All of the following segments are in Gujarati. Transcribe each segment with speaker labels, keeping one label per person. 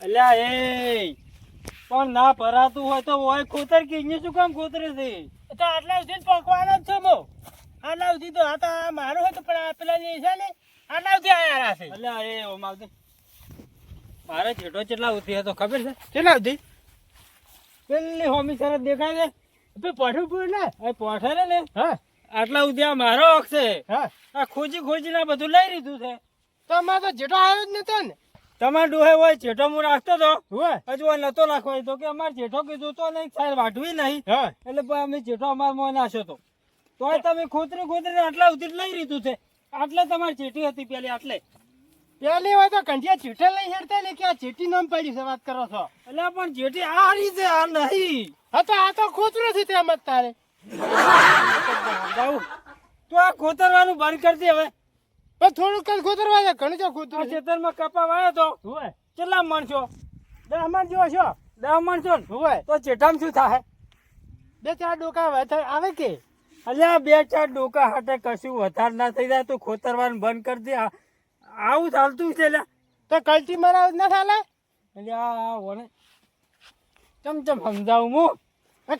Speaker 1: અલ્યા એ પણ ના ભરાતું હોય તો હોય ખોતર કે અહીંયા શું કામ ખોતરે છે?
Speaker 2: તો આટલા સુધી પકવાનો જ છો મો આટલા સુધી તો આ તો મારું હતું પણ આ પેલા જે છે ને આટલા સુધી આયા છે.
Speaker 1: અલ્યા એ ઓ આવજે. મારે જેટો કેટલા સુધી હતો ખબર છે?
Speaker 2: કેટલા સુધી?
Speaker 1: પેલી હોમી સરસ દેખાય છે.
Speaker 2: તો પઠું પૂરું ને?
Speaker 1: એ પોઠે ને?
Speaker 2: હા.
Speaker 1: આટલા સુધી આ મારો હક છે.
Speaker 2: હા.
Speaker 1: આ ખોજી ખોજીને ને બધું લઈ લીધું છે.
Speaker 2: તો અમારે તો જેટલો આવ્યો જ નતો ને.
Speaker 1: તમારે ડોહે હોય જેઠો હું રાખતો હતો હજુ નતો નાખવો તો કે અમારે જેઠો કીધું તો નહીં સાહેબ વાટવી નહીં. એટલે અમે જેઠો અમારે મોં નાખ્યો તો. તોય તમે ખોતરી ખોતરી આટલા ઉધી લઈ લીધું છે. આટલે તમારી ચીઠી હતી પેલી આટલે.
Speaker 2: પેલી હોય તો કંઠિયા ચીઠે લઈ હેડતા ને કે આ ચીઠી નામ પડી છે વાત કરો છો?
Speaker 1: એટલે પણ જેઠી આ રીતે આ નહીં.
Speaker 2: હા તો આ તો ખોતરું છે તેમ જ તારે.
Speaker 1: તો આ ખોતરવાનું બંધ કરી દે હવે.
Speaker 2: પણ થોડુંક જ ખોતરવા છે ઘણું જો ખોતરું
Speaker 1: ખેતરમાં કપા વાયો તો
Speaker 2: હોય
Speaker 1: કેટલા છો?
Speaker 2: દસ મણ જેવો છો?
Speaker 1: દસ મણ છો
Speaker 2: હોય
Speaker 1: તો ચેઠામાં શું થાય?
Speaker 2: બે ચાર ડોકા વધારે આવે કે?
Speaker 1: અલ્યા બે ચાર ડોકા હાટે કશું વધારે ના થઈ જાય તો ખોતરવાનું બંધ કરી દે. આવું ચાલતું છે લ્યા.
Speaker 2: તો કલ્ટી મરાવ ના ચાલે
Speaker 1: અલ્યા ઓને ચમ ચમ સમજાવું હું?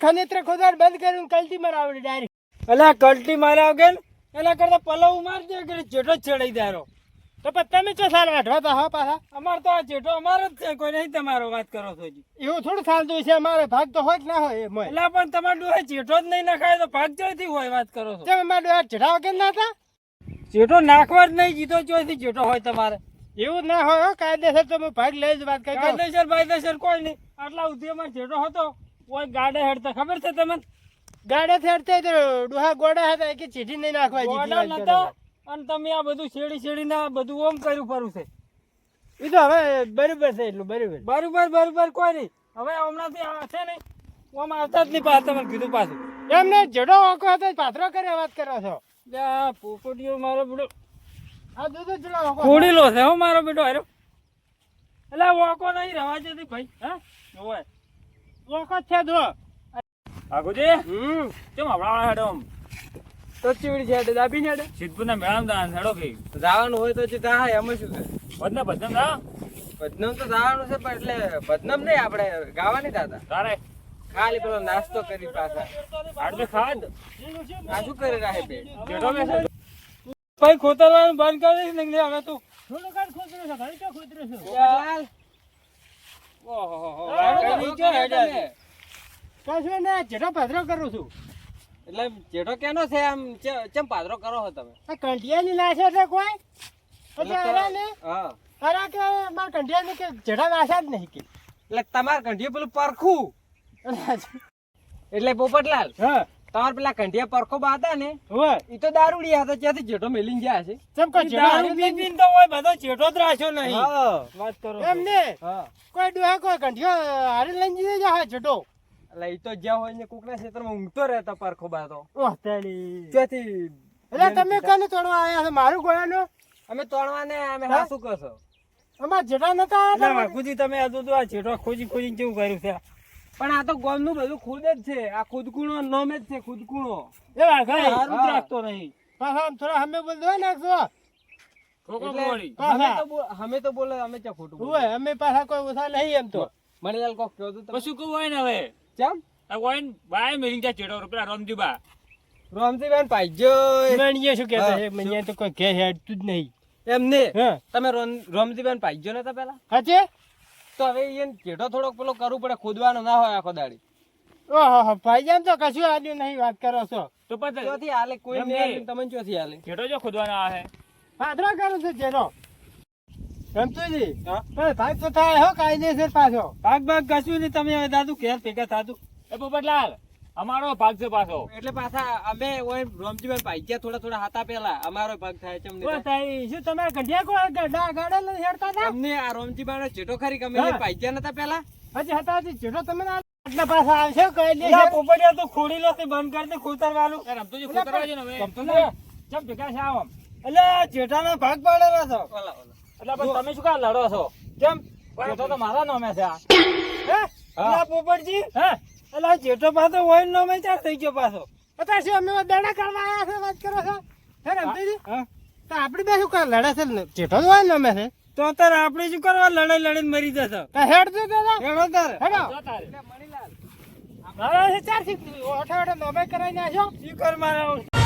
Speaker 2: ખનેત્ર ખોદાર બંધ કર્યું કલ્ટી મરાવડી ડાયરેક્ટ.
Speaker 1: અલ્યા કલ્ટી માર્યા વગર એના કરતા પલવ મારજે કે જેઠો ચડાઈ દારો.
Speaker 2: તો પણ તમે ચો સાલ વાઢવા તો હો પાછા?
Speaker 1: અમાર તો આ જેઠો અમારો જ છે કોઈ નહીં તમારો વાત કરો છો જી.
Speaker 2: એવું થોડું ચાલતું છે અમારે ભાગ તો હોય કે ના હોય એ
Speaker 1: એટલે પણ તમારે ડોહે જેઠો જ નહીં નખાય તો ભાગ ચોથી હોય વાત કરો છો.
Speaker 2: તમે મારા ડોહે ચઢાવ વગર ના હતા?
Speaker 1: જેઠો નાખવા જ નહીં જીતો ચોથી જેઠો હોય તમારે.
Speaker 2: એવું ના હોય હો કાયદેસર તો હું ભાગ લઈ જ વાત કરી
Speaker 1: કાયદેસર કાયદેસર કોઈ નહીં. આટલા ઉદ્યોગમાં જેઠો હતો કોઈ ગાડે હેડતા. ખબર છે તમને?
Speaker 2: ગાડે ફેરતે તો ડોહા ગોડા હતા કે ચીઠી નહીં નાખવા
Speaker 1: ગોડા નતા અને તમે આ બધું શેડી શેડીને આ બધું ઓમ કર્યું ફરું છે.
Speaker 2: એ તો હવે બરોબર છે એટલું બરોબર.
Speaker 1: બરોબર બરોબર કોઈ નહીં. હવે હમણાંથી આ છે નહીં ઓમ આવતા જ નહીં પાછા તમને કીધું પાછું.
Speaker 2: એમને જડો ઓકો હતો પાથરો કરે વાત કરો છો?
Speaker 1: પોપટીઓ મારો બેટો.
Speaker 2: આ દૂધ જ
Speaker 1: ખોડીલો છે હો મારો બેટો હારો એટલે વોકો નહીં રવા જતી ભાઈ હા?
Speaker 2: જોવાય. ઓકો છે દો
Speaker 1: આગુજી?
Speaker 2: હમ.
Speaker 1: કેમ આવડા હેડો
Speaker 2: તો ચીવડી છે દાબી છે સિદ્ધપુર
Speaker 1: ના મેળામ દાન હેડો કે
Speaker 3: જવાનું હોય તો જે તા એમ શું છે?
Speaker 1: બદના બધને દા
Speaker 3: બદનામ તો જવાનું છે પણ એટલે બદનામ નહીં આપણે ગાવાની દાદા.
Speaker 1: તારે?
Speaker 3: ખાલી પેલો નાસ્તો કરી પાછા.
Speaker 1: આટલે ખાદ
Speaker 3: આ શું કરી રહ્યા બે
Speaker 1: જેઠો બેસે ભાઈ ખોતરવાનું બંધ કરી દઈશ ને હવે તું.
Speaker 2: થોડું કાઢ ખોતરે છે ઘણી ચો ખોતરે છે.
Speaker 3: ચાલ.
Speaker 1: ઓહો
Speaker 3: હો હો. હેડે છે.
Speaker 2: કશું ને પાથરો કરું છું.
Speaker 3: એટલે જેઠો કેનો છે આમ ચેમ કરો છો તમે?
Speaker 2: આ નાશે છે કોઈ? પછી અરે ને?
Speaker 3: હા.
Speaker 2: અરે કે મારા કંઠિયાની કે જડા નાશા જ નહીં કે?
Speaker 3: એટલે તમારે કંઠીએ પેલું પરખું? એટલે પોપટલાલ
Speaker 2: હા.
Speaker 3: તમારે પેલા કંઠિયા પરખો બાતા ને? એ તો દારૂડી હતા ત્યાંથી જેઠો મેલીને ગયા છે.
Speaker 2: ચમ
Speaker 1: દારૂ પી તો હોય બધો જેઠો જ રાખ્યો નહીં.
Speaker 3: હા.
Speaker 1: વાત કરો
Speaker 2: એમને
Speaker 3: હા.
Speaker 2: કોઈ ડોહા કોઈ કંઠિયો હારે લઈને જઈ જા જડો
Speaker 3: એટલે એ તો જ્યાં હોય ને કોકના ક્ષેત્રમાં ઊંઘતો રહેતો પારખો બાતો. ત્યાંથી
Speaker 2: એટલે તમે કને તોડવા આવ્યા છો? મારું ગોળાનો
Speaker 3: અમે તોડવાને અમે
Speaker 2: હા?
Speaker 3: શું કરશો.
Speaker 2: અમાર જડા નતા
Speaker 1: એટલે
Speaker 2: આવ્યા
Speaker 1: તમે આ તો આ જેઠો ખોજી ખોજીને કેવું કર્યું છે?
Speaker 3: પણ આ તો ગોમનું બધું ખુદ જ છે. આ ખુદકુણો નોમે જ છે ખુદકુણો.
Speaker 2: એ વાઘાઈ.
Speaker 1: હારું રાખતો નહીં.
Speaker 2: પાછા આમ થોડા હમે બોલ દો નાખજો.
Speaker 3: અમે તો બોલ- અમે તો બોલે અમે ચા ખોટું
Speaker 2: હોય અમે પાછા કોઈ ઓછા નહીં એમ તો.
Speaker 3: મણિલાલ કોક કહો તો.
Speaker 1: શું કહું હોય ને હવે?
Speaker 3: ચમ?
Speaker 1: આ હોય બાય મેરી ત્યાં જેઠો પેલા રમજીબા
Speaker 3: રોમજીબેન પાઈજો
Speaker 2: મણીએ શું કહેતા
Speaker 3: હા,
Speaker 2: છે? તો કોઈ ઘે હેડતું જ નહીં.
Speaker 3: એમને? તમે રોમ- રોમજીબેન નતા પેલા?
Speaker 2: હાચે?
Speaker 3: તો હવે એને જેઠો થોડોક પેલો કરવું પડે ખોદવાનો ના હોય આખો દાડી.
Speaker 2: ઓહો ભાઈ જેમ તો કશું આલ્યું નહીં વાત કરો છો.
Speaker 1: તો પછી
Speaker 3: ચોથી હાલે? કોઈ. નહીં હાલે, તમને ચોથી હાલે?
Speaker 1: જો ખોદવાના આવે.
Speaker 2: પાદરા કરું છું જેનો રમતુજી ભાગ તો થાય હો કાયદેસર પાછો.
Speaker 1: ભાગ ભાગ કશું નહીં તમે હવે દાદુ ઘેર ભેગા થાતું એ પોપટલાલ અમારો ભાગ છે પાછો.
Speaker 3: એટલે પાછા અમે ઓય રોમજીબેન પાઈજ્યા થોડા થોડા હતા પેલા અમારો ભાગ થાય
Speaker 2: છે
Speaker 3: અમને થાય.
Speaker 2: શું તમે ગઢિયા કો ગડા ગાડા લઈ હેડતા હતા?
Speaker 3: અમને આ રોમજીબાનો જેઠો ખરી
Speaker 2: ગમે.
Speaker 3: પાઈજ્યા નતા પેલા
Speaker 2: હજી હતા હજી ચેટો તમે ના આટલા પાછા આવશે કઈ
Speaker 1: લા, પોપટિયા તો ખોડી લો બંધ કરી દે ખોતરવાનું
Speaker 2: રમતુજી ખોતર છે ને હવે.
Speaker 1: ચમ ભેગા છે આવો આમ. એટલે જેઠા નો ભાગ પાડેલો હતો.
Speaker 3: ઓલા ઓલા.
Speaker 1: એટલે પણ તમે શું કામ લડો છો? કેમ? જેઠો તો મારા નામે છે આ.
Speaker 2: હે?
Speaker 1: આ પોપટજી?
Speaker 2: હે?
Speaker 1: એટલે જેઠો પાછો હોય નામે ચાર થઈ ગયો પાછો?
Speaker 2: અત્યારે શું અમે દાડા કરવા આવ્યા છે વાત કરો છો? હે રમતીજી
Speaker 1: હા
Speaker 2: તો આપણે બે શું કર લડે છે? જેઠો હોય નામે છે.
Speaker 1: તો અત્યારે આપણે શું કરવા? લડાઈ લડીને મરી જશે.
Speaker 2: હેડ જો દાદા
Speaker 1: હેડો તારે.
Speaker 2: હેડો મારા છે ચારથી ઓઠા ઓઠા નોમે કરાવીને નાખ્યો
Speaker 1: શું કર મારા